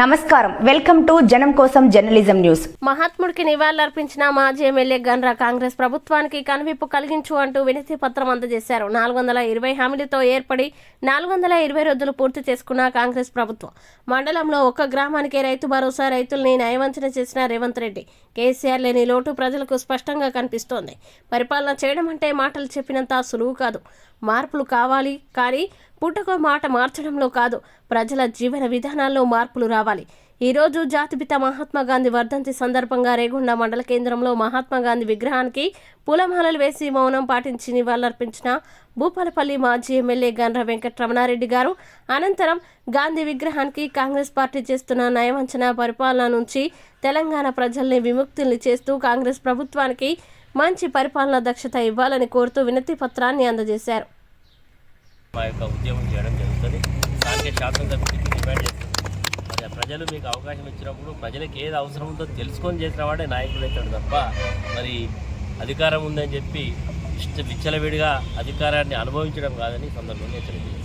నమస్కారం. Welcome to జనం కోసం జర్నలిజం న్యూస్. మహాత్ముడికి నివాళులర్పించిన మాజీ ఎమ్మెల్యే గన్రా కాంగ్రెస్ ప్రభుత్వానికి కనువిప్పు కలిగించు అంటూ వినతి పత్రం అందజేశారు. నాలుగు వందల ఇరవై హామీలతో ఏర్పడి నాలుగు వందల ఇరవై రోజులు పూర్తి చేసుకున్న కాంగ్రెస్ ప్రభుత్వం. మండలంలో ఒక్క గ్రామానికి రైతు భరోసా రైతుల్ని న్యాయవంచన చేసిన రేవంత్ రెడ్డి కేసీఆర్ లేని లోటు ప్రజలకు స్పష్టంగా కనిపిస్తోంది. పరిపాలన చేయడం అంటే మాటలు చెప్పినంత సులువు కాదు. మార్పులు కావాలి. కానీ పుట్టకో మాట మార్చడంలో కాదు. ప్రజల జీవన విధానాల్లో మార్పులు రావాలి. ఈరోజు జాతిపిత మహాత్మా గాంధీ వర్ధంతి సందర్భంగా రేగొండ మండల కేంద్రంలో మహాత్మా గాంధీ విగ్రహానికి పూలమాలలు వేసి మౌనం పాటించి నివాళులర్పించిన భూపాలపల్లి మాజీ ఎమ్మెల్యే గండ్ర వెంకటరమణారెడ్డి గారు అనంతరం గాంధీ విగ్రహానికి కాంగ్రెస్ పార్టీ చేస్తున్న నయవంచన పరిపాలన నుంచి తెలంగాణ ప్రజల్ని విముక్తుల్ని చేస్తూ కాంగ్రెస్ ప్రభుత్వానికి మంచి పరిపాలన దక్షత ఇవ్వాలని కోరుతూ వినతి పత్రాన్ని అందజేశారు. మా యొక్క ఉద్యమం చేయడం జరుగుతుంది. స్థానిక శాసనసభ్యుడికి డిమాండ్ చేస్తుంది మరి ప్రజలు మీకు అవకాశం ఇచ్చినప్పుడు ప్రజలకు ఏది అవసరం ఉందో తెలుసుకొని చేసిన వాడే నాయకుడు అవుతాడు తప్ప మరి అధికారం ఉందని చెప్పి ఇష్ట విచ్చలవిడిగా అధికారాన్ని అనుభవించడం కాదని సందర్భంగా హెచ్చరించారు